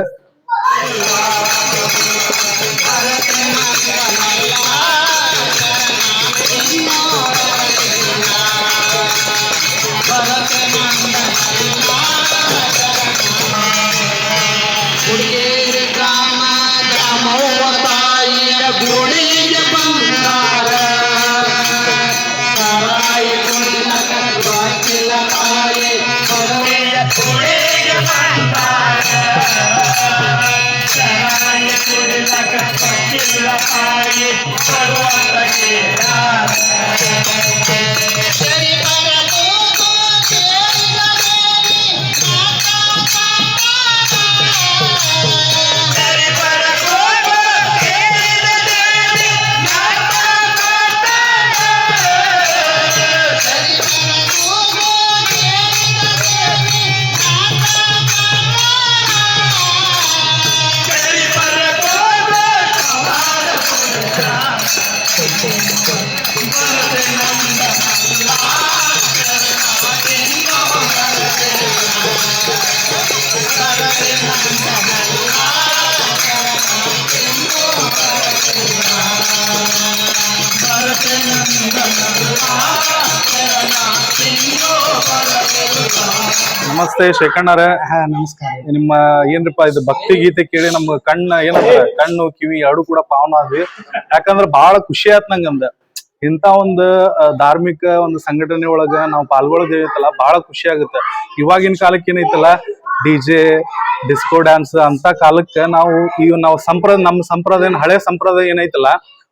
ಸರಿ ನಮಸ್ತೆ ಶೇಖಣ್ಣರ. ಹಾ ನಮಸ್ಕಾರ. ನಿಮ್ಮ ಏನ್ರಿಪ್ಪ ಇದು ಭಕ್ತಿ ಗೀತೆ ಕೇಳಿ ನಮ್ಮ ಕಣ್ಣ ಏನಂತ ಕಣ್ಣು ಕಿವಿ ಎರಡು ಕೂಡ ಪಾವನ ಆದ್ವಿ. ಯಾಕಂದ್ರ ಬಹಳ ಖುಷಿ ಆಯ್ತ್ ನಂಗಂದ. ಇಂತ ಒಂದು ಧಾರ್ಮಿಕ ಒಂದು ಸಂಘಟನೆ ಒಳಗ ನಾವು ಪಾಲ್ಗೊಳ್ಳೋದೇೈತಲ್ಲ ಬಹಳ ಖುಷಿ ಆಗುತ್ತೆ. ಇವಾಗಿನ ಕಾಲಕ್ಕೆ ಏನೈತಲ್ಲ ಡಿ ಜೆ ಡಿಸ್ಕೋ ಡ್ಯಾನ್ಸ್ ಅಂತ ಕಾಲಕ್ಕೆ ನಾವು ಈ ನಾವು ಸಂಪ್ರದಾಯ ನಮ್ಮ ಸಂಪ್ರದಾಯ ಹಳೆ ಸಂಪ್ರದಾಯ ಏನೈತಲ್ಲ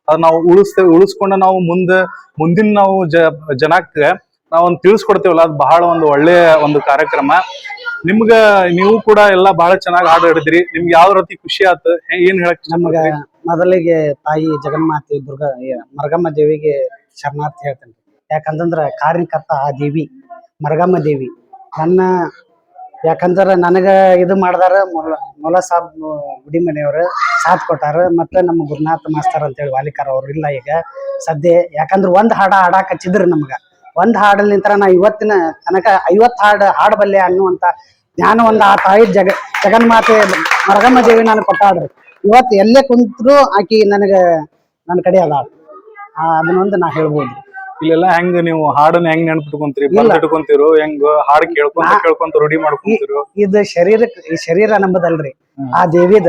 ಅದ್ ನಾವು ಉಳಿಸ್ತೇವೆ ಉಳಿಸ್ಕೊಂಡು ನಾವು ಮುಂದೆ ಮುಂದಿನ ನಾವು ಜ ಜನಕ್ಕೆ ನಾವು ಒಂದು ತಿಳಿಸ್ಕೊಡ್ತೇವಲ್ಲ ಅದು ಬಹಳ ಒಂದು ಒಳ್ಳೆಯ ಒಂದು ಕಾರ್ಯಕ್ರಮ. ನಿಮ್ಗ ನೀವು ಕೂಡ ಎಲ್ಲಾ ಬಹಳ ಚೆನ್ನಾಗಿ ಹಾಡು ಹಿಡಿದ್ರಿ. ನಿಮ್ಗೆ ಯಾವ ರೀತಿ ಖುಷಿ ಆತು? ಏನ್ ಹೇಳಕ್ ನಮ್ಗ ಮೊದಲಿಗೆ ತಾಯಿ ಜಗನ್ಮಾತೆ ದುರ್ಗಾ ಮರಗಮ್ಮ ದೇವಿಗೆ ಶರಣಾರ್ಥಿ ಹೇಳ್ತೇನೆ. ಯಾಕಂತಂದ್ರ ಕಾರ್ಯಕರ್ತ ಆ ದೇವಿ ಮರಗಮ್ಮ ದೇವಿ. ನನ್ನ ಯಾಕಂದ್ರ ನನಗೆ ಇದು ಮಾಡ್ದಾರ ಮೊಲ ಮೊಲ ಸಾಬ್ ಗುಡಿ ಮನೆಯವರು ಸಾಥ್ ಕೊಟ್ಟಾರ. ಮತ್ತು ನಮ್ಮ ಗುರುನಾಥ ಮಾಸ್ತರ್ ಅಂತೇಳಿ ವಾಲಿಕಾರ ಅವ್ರು ಇಲ್ಲ ಈಗ ಸದ್ಯ. ಯಾಕಂದ್ರೆ ಒಂದು ಹಾಡ ಹಾಡಾಕ ಹಚ್ಚಿದ್ರು ನಮಗ. ಒಂದು ಹಾಡಲ್ ನಿಂತರ ನಾ ಇವತ್ತಿನ ತನಕ ಐವತ್ತು ಹಾಡು ಹಾಡಬಲ್ಲೆ ಅನ್ನುವಂತ ಜ್ಞಾನ ಒಂದು ಆ ತಾಯಿ ಜಗ ಜಗನ್ಮಾತೆ ಮರಗಮ್ಮ ದೇವಿ ನಾನು ಕೊಟ್ಟಾಡ್ರಿ ಇವತ್ತು ಎಲ್ಲೇ ಕುಂತರೂ ಆಕಿ ನನಗೆ ನನ್ನ ಕಡೆ ಅದಾಳ. ಅದನ್ನೊಂದು ನಾ ಹೇಳ್ಬೋದು. ಇಲ್ಲೆಲ್ಲ ಹೆಂಗ್ ನೀವು ಹಾಡನ್ನ ಹೆಂಗ್ ನೆನ್ಪಿಟ್ಕೊಂತೀರಿ. ಬಂದ್ ಇಟ್ಕೊಂತೀರೋ ಹೆಂಗ್ ಹಾಡ್ ಕೇಳ್ಕೊಂತ ಕೇಳ್ಕೊಂತ ರೂಢಿ ಮಾಡ್ಕೊಂತೀರೋ? ಇದು ಶರೀರಕ್ ಈ ಶರೀರ ನಂಬದಲ್ರಿ. ಆ ದೇವಿದ.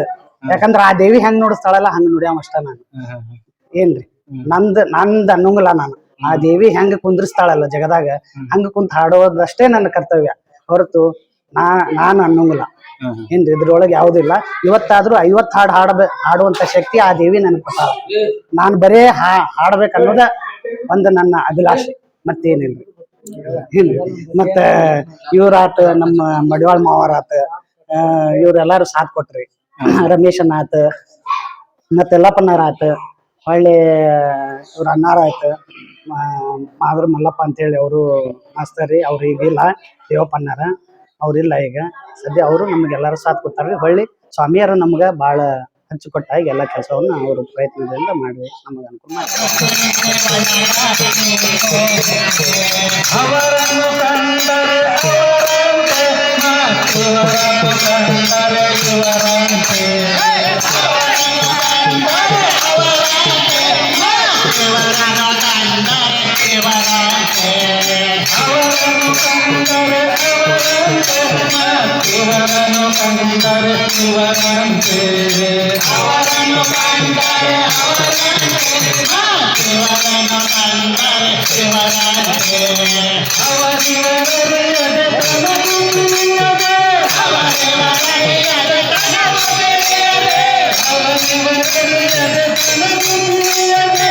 ಯಾಕಂದ್ರ ಆ ದೇವಿ ಹೆಂಗ್ ನೋಡಿಸ್ತಾಳಲ್ಲ ಹಂಗ್ ನೋಡ್ಯಾವ ಅಷ್ಟ ನಾನು. ಏನ್ರಿ? ನಂದ್ ನಂದ್ ಅನ್ನಂಗಿಲ್ಲ ನಾನು. ಆ ದೇವಿ ಹೆಂಗ ಕುಂದ್ರಿಸ್ತಾಳಲ್ಲ ಜಗದಾಗ ಹಂಗ ಕುಂತ ಹಾಡೋದಷ್ಟೇ ನನ್ನ ಕರ್ತವ್ಯ. ಹೊರತು ನಾ ನಾನು ಅನ್ನೋಂಗಿಲ್ಲ ಏನ್ರಿ? ಇದ್ರೊಳಗೆ ಯಾವ್ದಿಲ್ಲ ಇವತ್ತಾದ್ರೂ ಐವತ್ ಹಾಡ್ ಹಾಡ ಹಾಡುವಂತ ಶಕ್ತಿ ಆ ದೇವಿ ನನಗೆ ಕೊಟ್ಟಾಳ. ನಾನು ಬರೇ ಹಾ ಹಾಡ್ಬೇಕು ಅನ್ನೋದ ಒಂದು ನನ್ನ ಅಭಿಲಾಷೆ ಮತ್ತೇನಿಲ್ಲ ಇಲ್ಲ ಮತ್ತೆ ಇವ್ರಾತ ನಮ್ಮ ಮಡಿವಾಳ ಮಾವಾರ ಆತ ಆ, ಇವ್ರೆಲ್ಲಾರು ಸಾಥ್ ಕೊಟ್ರಿ. ರಮೇಶನ್ ಆತ ಮತ್ತೆ ಯಲ್ಲಪ್ಪನಾರ ಆತ ಹೊಳ್ಳಿ ಇವ್ರ ಅಣ್ಣಾರ ಆಯ್ತು ಮಾದ್ರ ಮಲ್ಲಪ್ಪ ಅಂತೇಳಿ ಅವರು ಮಾಸ್ತರ್ ರೀ ಅವ್ರು ಈಗಿಲ್ಲ ಅನ್ನಾರ ಅವ್ರಿಲ್ಲ ಈಗ. ಸದ್ಯ ಅವರು ನಮಗೆಲ್ಲರೂ ಸಾಥ್ ಕೊಡ್ತಾರೆ ಹೊಳ್ಳಿ ಸ್ವಾಮಿಯರು ನಮ್ಗೆ ಭಾಳ ಹಂಚಿಕೊಟ್ಟಾಗ ಎಲ್ಲ ಕೆಲಸವನ್ನು ಅವರು ಪ್ರಯತ್ನದಿಂದ ಮಾಡಿ ನಮಗೆ ಅನುಕೂಲ ಮಾಡ್ತಾರೆ ಮತ್ತೊಬ್ಬರನ್ನು ಕಂಡರೆ ಇವರಂತೆ ಅವರನ್ನು ಕಂಡರೆ ಅವರಂತೆ ಮತ್ತೊಬ್ಬರನ್ನು ಕಂಡರೆ ಇವರಂತೆ ಅವರಿವರರಿಯದೆ ತನಗುಣಿಯದೆ ಅವರಿವರರಿಯದೆ ತನಗುಣಿಯದೆ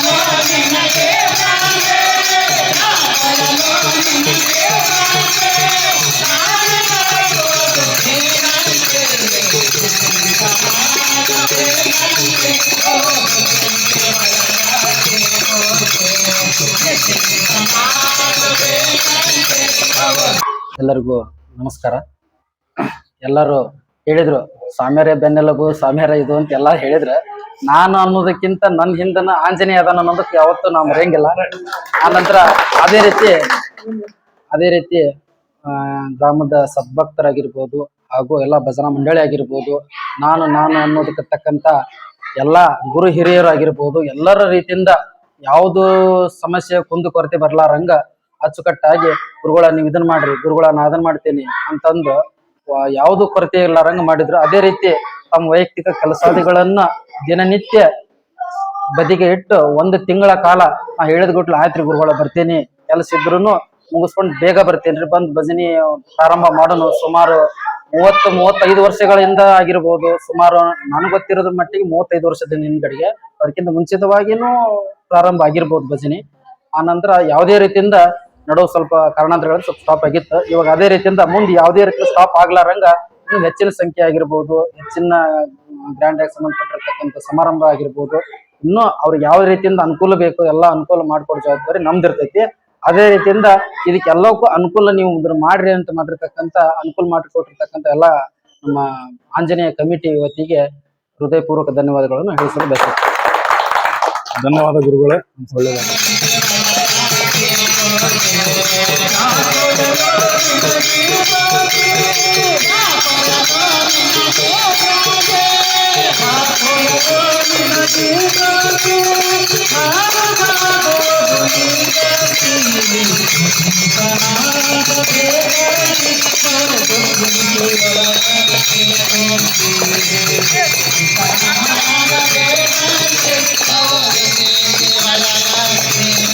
ಎಲ್ಲರಿಗೂ ನಮಸ್ಕಾರ. ಎಲ್ಲರೂ ಹೇಳಿದ್ರು, ಸ್ವಾಮ್ಯರ ಬೆನ್ನೆಲುಬು, ಸ್ವಾಮ್ಯರ ಇದು ಅಂತ ಎಲ್ಲ ಹೇಳಿದ್ರೆ. ನಾನು ಅನ್ನೋದಕ್ಕಿಂತ ನನ್ನ ಹಿಂದನ ಆಂಜನೇಯ ಅದಾನ ಅನ್ನೋದಕ್ಕೆ ಯಾವತ್ತೂ ನಾವು ಮರೆಯಂಗಿಲ್ಲ. ಆ ನಂತರ ಅದೇ ರೀತಿ ಅದೇ ರೀತಿ ಗ್ರಾಮದ ಸದ್ಭಕ್ತರಾಗಿರ್ಬೋದು ಹಾಗೂ ಎಲ್ಲ ಭಜನಾ ಮಂಡಳಿ ಆಗಿರ್ಬೋದು, ನಾನು ನಾನು ಅನ್ನೋದಕ್ಕೆ ತಕ್ಕಂತ ಎಲ್ಲ ಗುರು ಹಿರಿಯರಾಗಿರ್ಬೋದು ಎಲ್ಲರ ರೀತಿಯಿಂದ ಯಾವುದು ಸಮಸ್ಯೆ ಕುಂದು ಕೊರತೆ ಬರ್ಲಾರಂಗ ಅಚ್ಚುಕಟ್ಟಾಗಿ, ಗುರುಗಳ, ನೀವು ಇದನ್ನ ಮಾಡ್ರಿ, ಗುರುಗಳ, ನಾ ಅದನ್ನ ಮಾಡ್ತೇನೆ ಅಂತಂದು ಯಾವುದು ಕೊರತೆ ಇಲ್ಲಾರಂಗ ಮಾಡಿದ್ರು. ಅದೇ ರೀತಿ ತಮ್ಮ ವೈಯಕ್ತಿಕ ಕೆಲಸಾದಿಗಳನ್ನ ದಿನನಿತ್ಯ ಬದಿಗೆ ಇಟ್ಟು, ಒಂದು ತಿಂಗಳ ಕಾಲ ನಾ ಹೇಳಿದ ಗುಟ್ಲು ಆಯ್ತ್ರಿ ಗುರುಗಳ, ಬರ್ತೀನಿ. ಕೆಲಸ ಇದ್ರು ಮುಗಿಸ್ಕೊಂಡು ಬೇಗ ಬರ್ತೇನ್ರಿ ಬಂದ್ ಭಜನಿ ಪ್ರಾರಂಭ ಮಾಡೋನು ಸುಮಾರು ಮೂವತ್ತು, ಮೂವತ್ತೈದು ವರ್ಷಗಳಿಂದ ಆಗಿರ್ಬೋದು. ಸುಮಾರು ನನಗೆ ಗೊತ್ತಿರೋದ್ರ ಮಟ್ಟಿಗೆ ಮೂವತ್ತೈದು ವರ್ಷದ ಹಿಂದ್ಗಡೆಗೆ. ಅದಕ್ಕಿಂತ ಮುಂಚಿತವಾಗಿನೂ ಪ್ರಾರಂಭ ಆಗಿರ್ಬೋದು ಭಜನಿ. ಆ ನಂತರ ಯಾವುದೇ ರೀತಿಯಿಂದ ನಡುವು ಸ್ವಲ್ಪ ಕಾರಣಾಂತರಗಳಲ್ಲಿ ಸ್ವಲ್ಪ ಸ್ಟಾಪ್ ಆಗಿತ್ತು. ಇವಾಗ ಅದೇ ರೀತಿಯಿಂದ ಮುಂದೆ ಯಾವುದೇ ರೀತಿ ಸ್ಟಾಪ್ ಆಗ್ಲಾರಂಗ ಹೆಚ್ಚಿನ ಸಂಖ್ಯೆ ಆಗಿರ್ಬೋದು, ಹೆಚ್ಚಿನ ಗ್ರ್ಯಾಂಡ್ ಆಗಿ ಸಂಬಂಧಪಟ್ಟಿರ್ತಕ್ಕಂಥ ಸಮಾರಂಭ ಆಗಿರ್ಬೋದು, ಇನ್ನು ಅವ್ರಿಗೆ ಯಾವ ರೀತಿಯಿಂದ ಅನುಕೂಲ ಬೇಕು ಎಲ್ಲ ಅನುಕೂಲ ಮಾಡ್ಕೊಡೋ ಜವಾಬ್ದಾರಿ ನಮ್ದಿರ್ತೈತಿ. ಅದೇ ರೀತಿಯಿಂದ ಇದಕ್ಕೆಲ್ಲಕ್ಕೂ ಅನುಕೂಲ ನೀವು ಮಾಡ್ರಿ ಅಂತ ಮಾಡಿರ್ತಕ್ಕಂಥ, ಅನುಕೂಲ ಮಾಡಿಕೊಟ್ಟಿರ್ತಕ್ಕಂಥ ಎಲ್ಲ ನಮ್ಮ ಆಂಜನೇಯ ಕಮಿಟಿ ವತಿಗೆ ಹೃದಯಪೂರ್ವಕ ಧನ್ಯವಾದಗಳನ್ನು ಹೇಳಿಸಲು ಬಯಸುತ್ತೇನೆ ಧನ್ಯವಾದ ಗುರುಗಳೇ I'm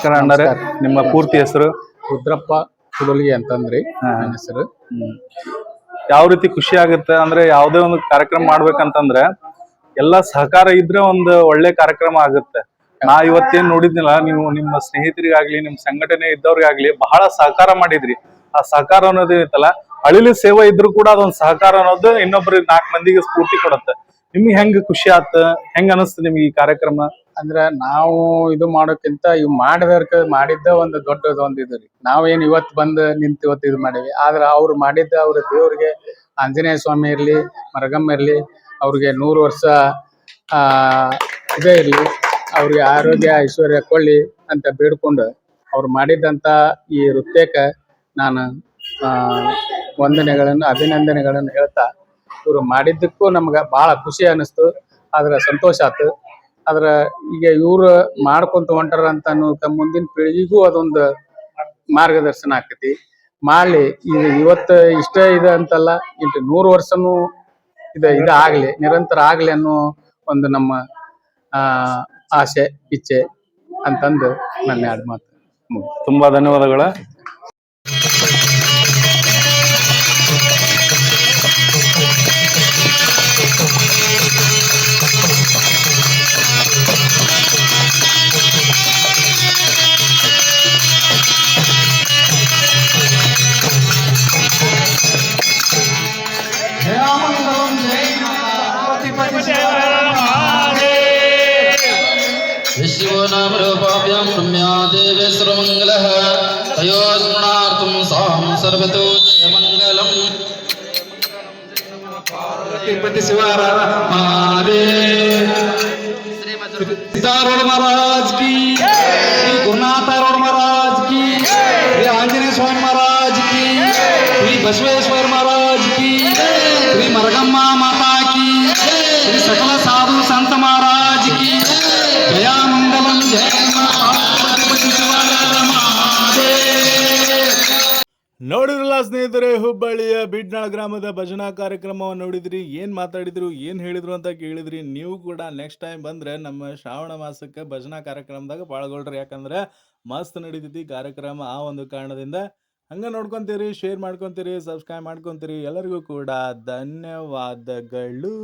ನಮಸ್ಕಾರ ಅಣ್ಣಾರೆ ನಿಮ್ಮ ಪೂರ್ತಿ ಹೆಸರು? ರುದ್ರಪ್ಪ ಕುಡಲ್ಗಿ ಅಂತಂದ್ರಿ ನನ್ನ ಹೆಸರು. ಯಾವ ರೀತಿ ಖುಷಿ ಆಗುತ್ತೆ ಅಂದ್ರೆ ಯಾವುದೇ ಒಂದು ಕಾರ್ಯಕ್ರಮ ಮಾಡ್ಬೇಕಂತಂದ್ರೆ ಎಲ್ಲ ಸಹಕಾರ ಇದ್ರೆ ಒಂದು ಒಳ್ಳೆ ಕಾರ್ಯಕ್ರಮ ಆಗುತ್ತೆ. ನಾ ಇವತ್ತೇನ್ ನೋಡಿದ್ನಲ್ಲ ನೀವು ನಿಮ್ಮ ಸ್ನೇಹಿತರಿಗಾಗ್ಲಿ ನಿಮ್ ಸಂಘಟನೆ ಇದ್ದವ್ರಿಗಾಗ್ಲಿ ಬಹಳ ಸಹಕಾರ ಮಾಡಿದ್ರಿ. ಆ ಸಹಕಾರ ಅನ್ನೋದು ಏನೈತಲ್ಲ ಅಳಿಲಿ ಸೇವೆ ಇದ್ರು ಕೂಡ ಅದೊಂದು ಸಹಕಾರ ಅನ್ನೋದು ಇನ್ನೊಬ್ರಿಗೆ ನಾಲ್ಕು ಮಂದಿಗೆ ಸ್ಫೂರ್ತಿ ಕೊಡುತ್ತೆ. ನಿಮ್ಗೆ ಹೆಂಗ್ ಖುಷಿ ಆತ? ಹೆಂಗ್ ಅನಿಸ್ತು ನಿಮ್ಗೆ ಈ ಕಾರ್ಯಕ್ರಮ? ಅಂದ್ರ ನಾವು ಇದು ಮಾಡೋಕ್ಕಿಂತ ಇವ್ ಮಾಡಿದರ್ಕ ಮಾಡಿದ್ದ ಒಂದು ದೊಡ್ಡದ ಒಂದು ಇದು ರೀ. ನಾವೇನ್ ಇವತ್ ಬಂದ್ ನಿಂತ್ ಇವತ್ತು ಇದು ಮಾಡೀವಿ. ಆದ್ರ ಅವ್ರು ಮಾಡಿದ್ದ ಅವ್ರ ದೇವ್ರಿಗೆ ಆಂಜನೇಯ ಸ್ವಾಮಿ ಇರ್ಲಿ, ಮರಗಮ್ಮ ಇರ್ಲಿ, ಅವ್ರಿಗೆ ನೂರು ವರ್ಷ, ಆ, ಇದೇ ಇರ್ಲಿ, ಅವ್ರಿಗೆ ಆರೋಗ್ಯ, ಐಶ್ವರ್ಯ ಕೊಳ್ಳಿ ಅಂತ ಬೇಡ್ಕೊಂಡು ಅವ್ರು ಮಾಡಿದಂತ ಈ ನೃತ್ಯಕ್ಕ ನಾನು, ಆ, ವಂದನೆಗಳನ್ನು, ಅಭಿನಂದನೆಗಳನ್ನು ಹೇಳ್ತಾ ಇವ್ರು ಮಾಡಿದ್ದಕ್ಕೂ ನಮ್ಗ ಬಹಳ ಖುಷಿ ಅನಿಸ್ತು ಆದ್ರ ಸಂತೋಷ ಆತು. ಆದ್ರ ಈಗ ಇವ್ರು ಮಾಡ್ಕೊಂತ ಹೊಂಟಾರ ಅಂತ ಅನ್ನೋಕ ಮುಂದಿನ ಪೀಳಿಗೆಗೂ ಅದೊಂದು ಮಾರ್ಗದರ್ಶನ ಆಕತಿ. ಮಾಡ್ಲಿ ಈಗ ಇವತ್ತು ಇಷ್ಟ ಇದೆ ಅಂತಲ್ಲ ಇಂಟು ನೂರು ವರ್ಷನೂ ಇದ ಇದ ಆಗ್ಲಿ, ನಿರಂತರ ಆಗ್ಲಿ ಅನ್ನೋ ಒಂದು ನಮ್ಮ, ಆ, ಆಸೆ, ಇಚ್ಛೆ ಅಂತಂದು ನನ್ನ ಎರಡು ಮಾತು ತುಂಬಾ ಧನ್ಯವಾದಗಳ. नाम रूपाभ्यां रम्या देवे सर्वमङ्गलः सां सर्वतो जयमङ्गलम्। तिरुपति शिवार महादेव। महाराज की श्री गुरुनाथ महाराज की श्री आंजनेय स्वामी महाराज की श्री बसवेश्वर महाराज की श्री मरगम्मा माता की श्री सकल ಸ್ನೇಹಿತರೆ, ಹುಬ್ಬಳ್ಳಿಯ ಬಿಡ್ನಾಳ ಗ್ರಾಮದ ಭಜನಾ ಕಾರ್ಯಕ್ರಮವನ್ನು ನೋಡಿದ್ರಿ. ಏನು ಮಾತಾಡಿದ್ರು, ಏನು ಹೇಳಿದ್ರು ಅಂತ ಕೇಳಿದ್ರಿ. ನೀವು ಕೂಡ ನೆಕ್ಸ್ಟ್ ಟೈಮ್ ಬಂದ್ರೆ ನಮ್ಮ ಶ್ರಾವಣ ಮಾಸಕ್ಕೆ ಭಜನಾ ಕಾರ್ಯಕ್ರಮದಾಗ ಪಾಳ್ಗೊಳ್ರಿ ಯಾಕಂದ್ರೆ ಮಸ್ತ್ ನಡೀತೈತಿ ಕಾರ್ಯಕ್ರಮ ಆ ಒಂದು ಕಾರಣದಿಂದ. ಹಂಗ ನೋಡ್ಕೊಂತೀರಿ ಶೇರ್ ಮಾಡ್ಕೊಂತೀರಿ ಸಬ್ಸ್ಕ್ರೈಬ್ ಮಾಡ್ಕೊಂತೀರಿ. ಎಲ್ಲರಿಗೂ ಕೂಡ ಧನ್ಯವಾದಗಳು.